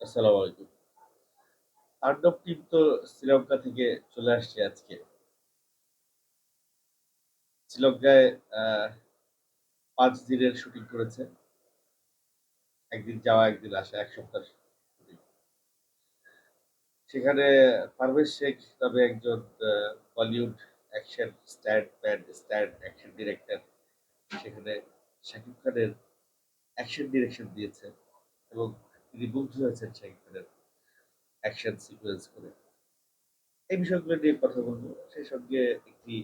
আসসালামু আলাইকুম। তাণ্ডব টিম তো শ্রীলঙ্কা থেকে চলে আসছে আজকে। শ্রীলঙ্কায় ৫ দিনের শুটিং করেছে। একদিন যাওয়া, একদিন আসা, ১ সপ্তাহের শুটিং। সেখানে পারভেজ শেখ নামে একজন Bollywood action stunt man, stunt action director সেখানে শাকিব খানের অ্যাকশন ডিরেকশন দিয়েছেন এবং তিনি হয়েছেন শাকিব খানের অ্যাকশন সিকোয়েন্স করে। এই বিষয়গুলো নিয়ে কথা বলব। সেই সঙ্গে একটি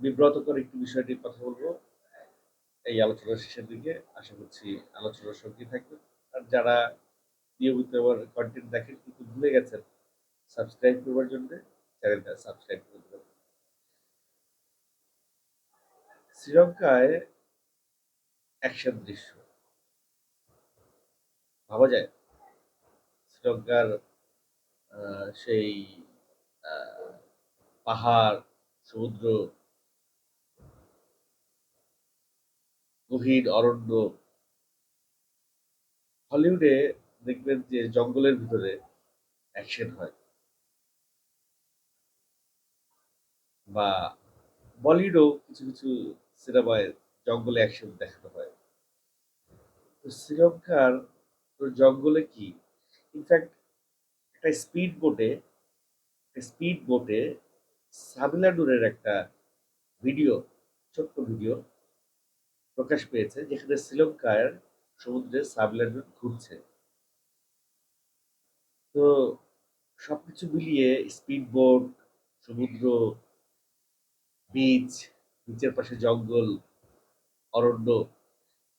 বিব্রতকর একটি বিষয় নিয়ে কথা বলব এই আলোচনার শেষের দিকে আশা করছি আলোচনার সঙ্গে থাকবেন। আর যারা নিয়মিত কনটেন্ট দেখেন, কিন্তু ভুলে গেছেন সাবস্ক্রাইব করবার জন্যে চ্যানেলটা সাবস্ক্রাইব করে দেবেন। শ্রীলঙ্কায় অ্যাকশন দৃশ্য। ভাবা যায়? শ্রীলঙ্কার সেই পাহাড়, সমুদ্র গহীন অরণ্য হলিউডে দেখবেন যে জঙ্গলের ভিতরে অ্যাকশন হয়। বা বলিউডও কিছু, কিছু সিনেমায় জঙ্গলে অ্যাকশন দেখানো হয়। তো শ্রীলঙ্কার তো জঙ্গলে কি ইনফ্যাক্ট একটা স্পিড বোটে স্পিড বোটে সাবিলা নূরের একটা ভিডিও, ছোট্ট ভিডিও প্রকাশ পেয়েছে যেখানে শ্রীলঙ্কার সমুদ্রে সাবিলা ঘুরছে। তো সবকিছু মিলিয়ে স্পিড বোট, সমুদ্র, বিচ, বিচের পাশে জঙ্গল, অরণ্য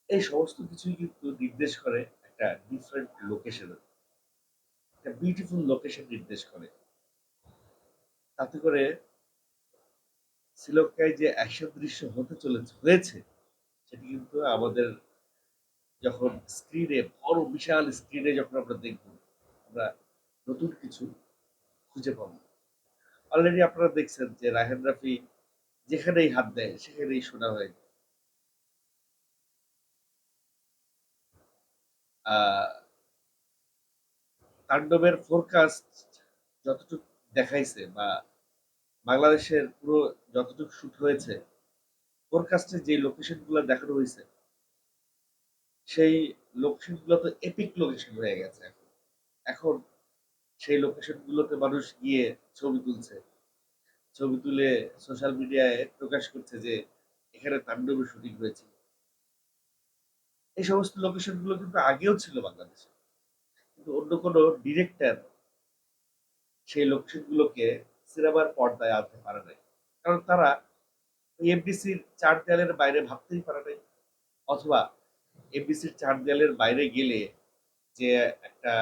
এই সমস্ত কিছুই কিন্তু নির্দেশ করে একটা ডিফারেন্ট লোকেশনের। একটা বিউটিফুল লোকেশন নির্দেশ করে। তাতে করে শ্রীলঙ্কায় যে অ্যাকশন দৃশ্য হতে চলেছে, হয়েছে, সেটি কিন্তু আমাদের যখন স্ক্রিনে বড় বিশাল স্ক্রিনে যখন আমরা দেখব, আমরা নতুন কিছু খুঁজে পাবো। অলরেডি আপনারা দেখছেন যে রায়হান রাফি যেখানেই হাত দেয়, সেখানেই শোনা হয়ে যায়। আ তাণ্ডবের ফোরকাস্ট যতটুক দেখাইছে বা বাংলাদেশের পুরো যতটুক শুট হয়েছে, ফোরকাস্টে যে লোকেশনগুলা দেখানো হইছে সেই লোকেশনগুলো তো এপিক লোকেশন হয়ে গেছে এখন। এখন সেই লোকেশন গুলোতে মানুষ গিয়ে ছবি তুলছে। ছবি তুলে সোশ্যাল মিডিয়ায় প্রকাশ করছে যে এখানে তাণ্ডবের শুটিং হয়েছিল। এই সমস্ত লোকেশনগুলো কিন্তু আগেও ছিল বাংলাদেশে। কিন্তু অন্য কোনো ডিরেক্টর সেই লোকেশন গুলোকে সিনেমার পর্দায় আনতে পারে নাই। কারণ তারা এফডিসির ৪ দেয়ালের বাইরে ভাবতেই পারে নাই। অথবা এফডিসির ৪ দেয়ালের বাইরে গেলে যে একটা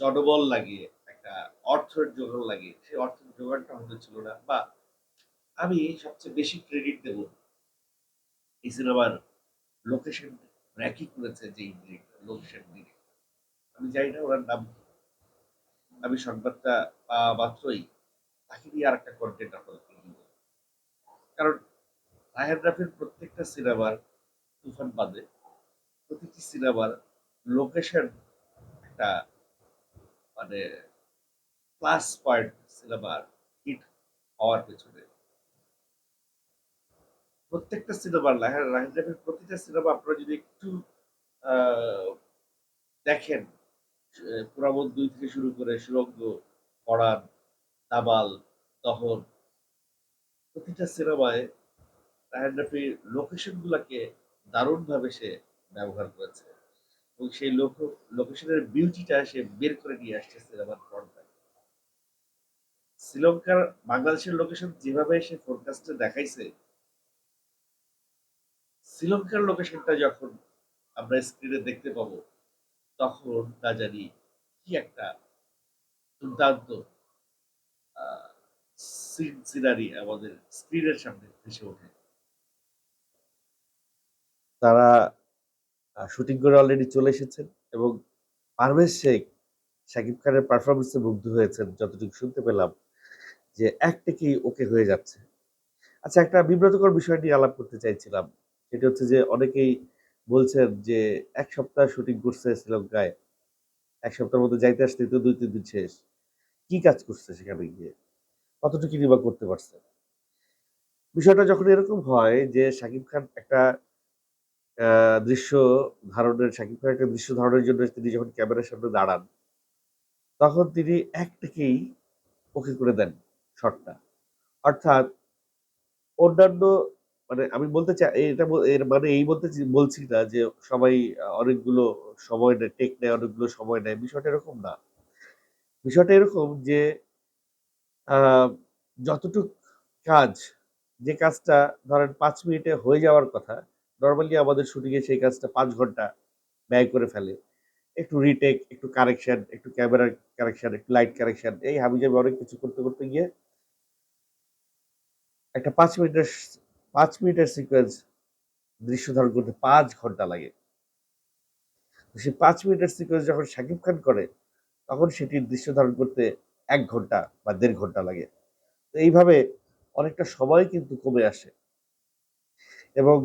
জনবল লাগে, একটা অর্থের জোগান লাগে, সেই অর্থের জোগানটা হতে ছিল না। বা আমি সবচেয়ে বেশি ক্রেডিট দেব এই সিনেমার লোকেশন র্যাকি করেছে ডিরেক্টর, লোকেশন ডিরেক্টর। আমি জানি না উনার নাম আমি সংবাদটা পাওয়া মাত্রই তাকে নিয়ে আরেকটা কনটেন্ট আপনাদেরকে দিব। কারণ রায়হান রাফির প্রত্যেকটা সিনেমার তুফান বাদে প্রতিটি সিনেমার লোকেশন একটা মানে প্লাস পয়েন্ট সিনেমার হিট হওয়ার পেছনে। প্রত্যেকটা সিনেমার রায়হান রায়হান রাফির প্রতিটা সিনেমা আপনারা যদি একটু দেখেন পোড়ামন ২ থেকে শুরু করে সুড়ঙ্গ, পরাণ, দাবাল, দহন প্রতিটা সিনেমায় রায়হান রাফি লোকেশন গুলাকে দারুণভাবে সে ব্যবহার করেছে। এবং সেই লোক লোকেশনের বিউটিটা সে বের করে নিয়ে আসছে সিনেমার পর্দায়। শ্রীলঙ্কার বাংলাদেশের লোকেশন যেভাবে সে ফোরকাস্টে দেখাইছে শ্রীলঙ্কার লোকেশনটা যখন আমরা স্ক্রিনে দেখতে পাবো, তখন না জানি কি একটা দুর্দান্ত সিন সিনারি আমাদের স্ক্রিনের সামনে ভেসে ওঠে। তারা শুটিং করে অলরেডি চলে এসেছেন এবং পারভেজ শেখ শাকিব খানের পারফরম্যান্সে মুগ্ধ হয়েছেন যতটুকু শুনতে পেলাম যে এক টেকেই ওকে হয়ে যাচ্ছে। আচ্ছা একটা বিব্রতকর বিষয় নিয়ে আলাপ করতে চাইছিলাম। সেটা হচ্ছে যে অনেকেই বলছেন যে এক সপ্তাহ শুটিং করছে শ্রীলঙ্কায়। এক সপ্তাহের মধ্যে যাইতে আসতে তো দুই, তিন দিন শেষ। কি কাজ করছে সেখানে গিয়ে? কতটুকু বা করতে পারছে? বিষয়টা যখন এরকম হয় যে শাকিব খান একটা দৃশ্য ধারণের, শাকিব খান একটা দৃশ্য ধারণের জন্য তিনি যখন ক্যামেরার সামনে দাঁড়ান, তখন তিনি একটাকেই ওকে করে দেন শটটা অর্থাৎ অন্যান্য মানে আমি বলতে চাই, এটা এর মানে এই বলতে বলছি না যে সবাই অনেকগুলো সময় নেয়, টেক নেয়, অনেকগুলো সময় নেয়। বিষয়টা এরকম না। বিষয়টা এরকম যে যতটুক কাজ, যে কাজটা ধরেন পাঁচ মিনিটে হয়ে যাওয়ার কথা, নর্মালি আমাদের শুটিংয়ে সেই কাজটা পাঁচ ঘণ্টা ব্যয় করে ফেলে। একটু রিটেক, একটু কারেকশন, একটু ক্যামেরার কারেকশন, একটু লাইট কারেকশন, এই হাবি যাবে অনেক কিছু করতে করতে গিয়ে একটা পাঁচ মিনিটের পাঁচ মিনিটের সিকোয়েন্স দৃশ্য ধারণ করতে পাঁচ ঘণ্টা লাগে। সেই পাঁচ মিনিটের সিকোয়েন্স যখন শাকিব খান করে, তখন সেটির দৃশ্য ধারণ করতে এক ঘণ্টা বা দেড় ঘণ্টা লাগে। তো এইভাবে অনেকটা সময় কিন্তু কমে আসে। এবং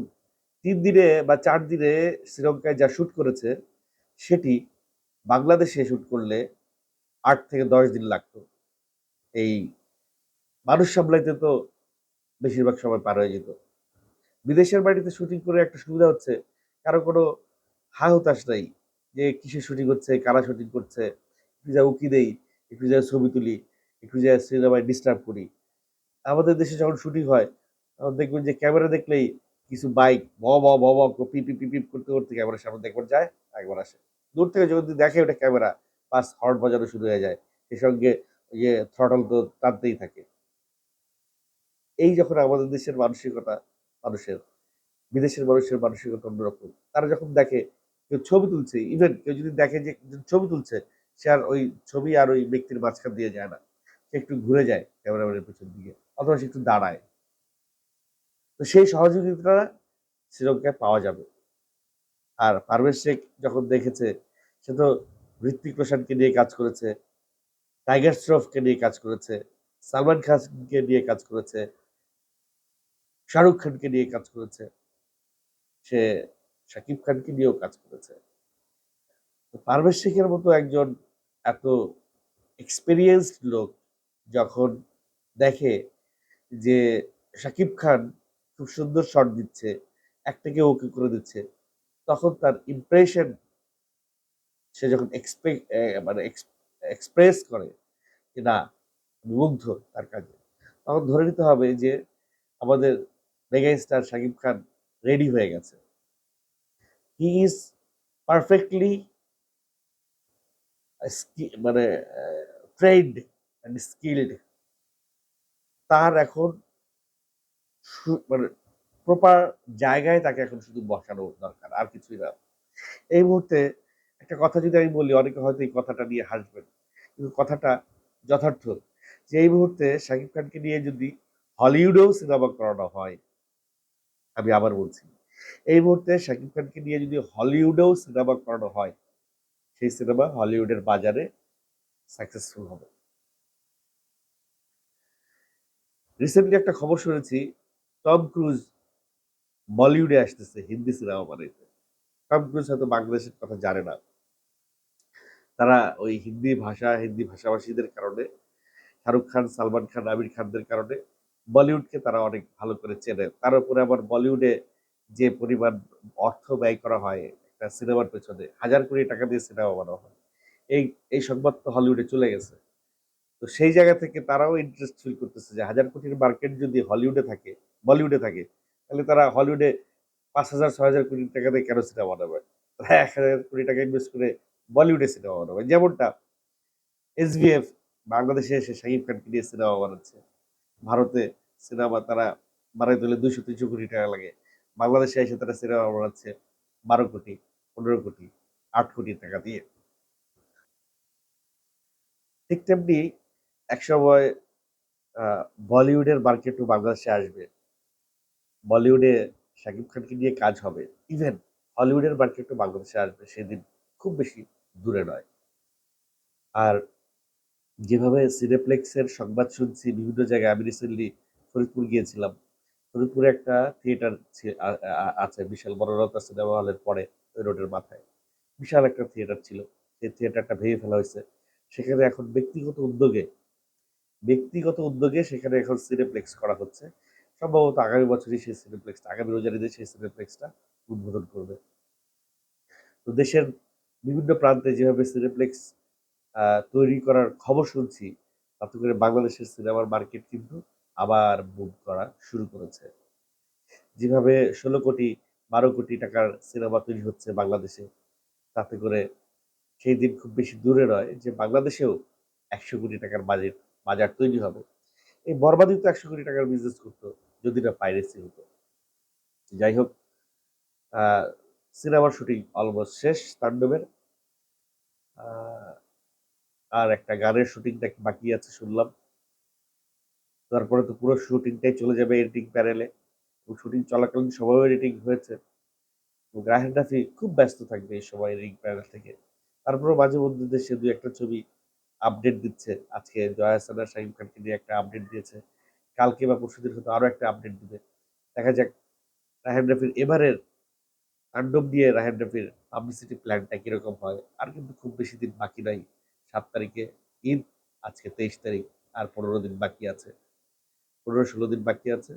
তিন দিনে বা চার দিনে শ্রীলঙ্কায় যা শ্যুট করেছে, সেটি বাংলাদেশে শ্যুট করলে আট থেকে দশ দিন লাগতো। এই মানুষ সামলাইতে তো বেশিরভাগ সময় পার হয়ে যেত। বিদেশের বাড়িতে শুটিং করে একটা সুবিধা হচ্ছে, কারও কোনো হা হতাশ নাই যে কিসে শুটিং হচ্ছে, কারা শুটিং করছে, একটু যা উকি দেই, একটু যা ছবি তুলি, একটু যা সিনেমায় ডিস্টার্ব করি। আমাদের দেশে যখন শুটিং হয়, তখন দেখবেন যে ক্যামেরা দেখলেই কিছু বাইক ব ব ব ব পিপ পিপ করতে করতে ক্যামেরার সামনে দেখবার যায় একবার আসে। দূর থেকে যদি দেখে ওটা ক্যামেরা পাস হর্ন বাজানো শুরু হয়ে যায়। সেই সঙ্গে ইয়ে থ্রটল তো টানতেই থাকে। এই যখন আমাদের দেশের মানসিকতা মানুষের, বিদেশের মানুষের মানসিকতা অন্যরকম, তারা যখন দেখে, কেউ ছবি তুলছে ইভেন কেউ যদি দেখে যে ছবি তুলছে, সে আর ওই ছবি আর ওই ব্যক্তির মাঝখান দিয়ে যায় না। সে একটু ঘুরে যায় ক্যামেরাম্যানের পেছন দিকে, অথবা সে একটু দাঁড়ায়। তো সেই সহযোগিতা শ্রীলঙ্কায় পাওয়া যাবে। আর পারভেজ শেখ যখন দেখেছে, সে তো ঋত্বিক রোশনকে নিয়ে কাজ করেছে, টাইগার শ্রফকে নিয়ে কাজ করেছে, সালমান খানকে নিয়ে কাজ করেছে শাহরুখ খানকে নিয়ে কাজ করেছে, সে শাকিব খানকে নিয়েও কাজ করেছে। পারভেজ শেখের মতো একজন এত এক্সপিরিয়েন্সড লোক যখন দেখে যে শাকিব খান খুব সুন্দর শট দিচ্ছে একটাকে ওকে করে দিচ্ছে, তখন তার ইমপ্রেশন সে যখন এক্সপেক্ট মানে এক্সপ্রেস করে যে না মুগ্ধ তার কাজে। তখন ধরে নিতে হবে যে আমাদের mega star Shakib Khan ready হয়ে গেছে। হি ইজ পারফেক্টলি মানে ট্রেন্ড অ্যান্ড স্কিল্ড তার এখন মানে প্রপার জায়গায় তাকে এখন শুধু বসানো দরকার, আর কিছুই না। এই মুহূর্তে একটা কথা যদি আমি বলি, অনেকে হয়তো এই কথাটা নিয়ে হাসবেন, কিন্তু কথাটা যথার্থ যে এই মুহূর্তে শাকিব খানকে নিয়ে যদি হলিউডেও সিনেমা করানো হয় আমি আবার বলছি। এই মুহূর্তে শাকিব খানকে নিয়ে যদি হলিউডেও সিনেমা করানো হয়, সেই সিনেমা হলিউডের বাজারে সাকসেসফুল হবে। রিসেন্টলি একটা খবর শুনেছি, টম ক্রুজ বলিউডে আসতেছে, হিন্দি সিনেমা বানাইতে। টম ক্রুজ হয়তো বাংলাদেশের কথা জানে না। তারা ওই হিন্দি ভাষা, হিন্দি ভাষাভাষীদের কারণে, শাহরুখ খান, সালমান খান, আমির খানদের কারণে বলিউডকে তারা অনেক ভালো করে চেনে। তার উপরে আবার বলিউডে যে পরিমাণ অর্থ ব্যয় করা হয় একটা সিনেমার পেছনে, হাজার কোটি টাকা দিয়ে সিনেমা বানানো হয়। এই এই সংবাদ তো হলিউডে চলে গেছে। তো সেই জায়গা থেকে তারাও ইন্টারেস্ট ফিল করতেছে যে হাজার কোটির মার্কেট যদি হলিউডে থাকে, বলিউডে থাকে, তাহলে তারা হলিউডে পাঁচ হাজার, ছয় হাজার কোটি টাকা দিয়ে কেন সিনেমা বানাবে? তারা এক হাজার কোটি টাকা ইনভেস্ট করে বলিউডে সিনেমা বানাবে। যেমনটা এসবিএফ বাংলাদেশে এসে শাহিব খানকে দিয়ে সিনেমা বানাচ্ছে। ভারতে সিনেমা তারা বানাইতে হলে দুইশো, তিনশো কোটি টাকা লাগে। বাংলাদেশে এসে তারা সিনেমা বানাচ্ছে বারো কোটি, পনেরো কোটি, আট কোটি টাকা দিয়ে। ঠিক তেমনি একসময় বলিউডের মার্কেটও বাংলাদেশে আসবে। বলিউডে শাকিব খানকে নিয়ে কাজ হবে। ইভেন হলিউডের মার্কেটও বাংলাদেশে আসবে, সেদিন খুব বেশি দূরে নয়। আর যেভাবে সিনেপ্লেক্সের সংবাদ শুনছি, বিভিন্ন জায়গায় আমি রিসেন্টলি ফরিদপুর গিয়েছিলাম। ফরিদপুরে একটা থিয়েটার আছে, বিশাল বড় রতা সিনেমা হলের পরে ওই রোডের মাথায়। বিশাল একটা থিয়েটার ছিল। সেই থিয়েটারটা ভেঙে ফেলা হয়েছে। সেখানে এখন ব্যক্তিগত উদ্যোগে ব্যক্তিগত উদ্যোগে সেখানে এখন সিনেপ্লেক্স করা হচ্ছে। সম্ভবত আগামী বছরই সেই সিনেপ্লেক্সটা, আগামী রোজারিতে সেই সিনেপ্লেক্সটা উদ্বোধন করবে। তো দেশের বিভিন্ন প্রান্তে যেভাবে সিনেপ্লেক্স তৈরি করার খবর শুনছি। তাতে করে বাংলাদেশের সিনেমার মার্কেট কিন্তু আবার মুভ করা শুরু করেছে। যেভাবে ষোলো কোটি, বারো কোটি টাকার সিনেমা তৈরি হচ্ছে বাংলাদেশে, তাতে করে সেই দিন খুব বেশি দূরে নয় যে বাংলাদেশেও একশো কোটি টাকার বাজেট, বাজার তৈরি হবে। এই বরবাদি তো একশো কোটি টাকার বিজনেস করতো, যদি না পাইরেসি হতো। যাই হোক সিনেমার শুটিং অলমোস্ট শেষ, তাণ্ডবের। আর একটা গানের শুটিং বাকি আছে শুনলাম। তারপরে তো পুরো শুটিংটাই চলে যাবে এডিটিং প্যানেলে শুটিং চলাকালীন সবাই এডিটিং হয়েছে। রাহেন রাফি খুব ব্যস্ত থাকবে এই সময় এডিটিং প্যানেল থেকে। তারপরেও মাঝে মধ্যে দেশে দু একটা ছবি আপডেট দিচ্ছে। আজকে জয়া হাসানা শাহিম খানকে নিয়ে একটা আপডেট দিয়েছে। কালকে বা পরশুদিন হয়তো আরও একটা আপডেট দিবে। দেখা যাক রাহেন রাফির এবারের তাণ্ডব নিয়ে রাহেন রাফির পাবলিসিটি প্ল্যানটা কীরকম হয়। আর কিন্তু খুব বেশি দিন বাকি নাই। সাত তারিখে ঈদ, আজকে তেইশ তারিখ, আর পনেরো দিন বাকি আছে। পনেরো ষোলো দিন বাকি আছে।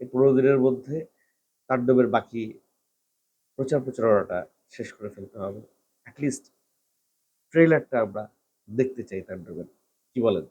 এই পনেরো দিনের মধ্যে তাণ্ডবের বাকি প্রচার প্রচারণাটা শেষ করে ফেলতে হবে। অ্যাটলিস্ট ট্রেলারটা আমরা দেখতে চাই তাণ্ডবের। কি বলেন?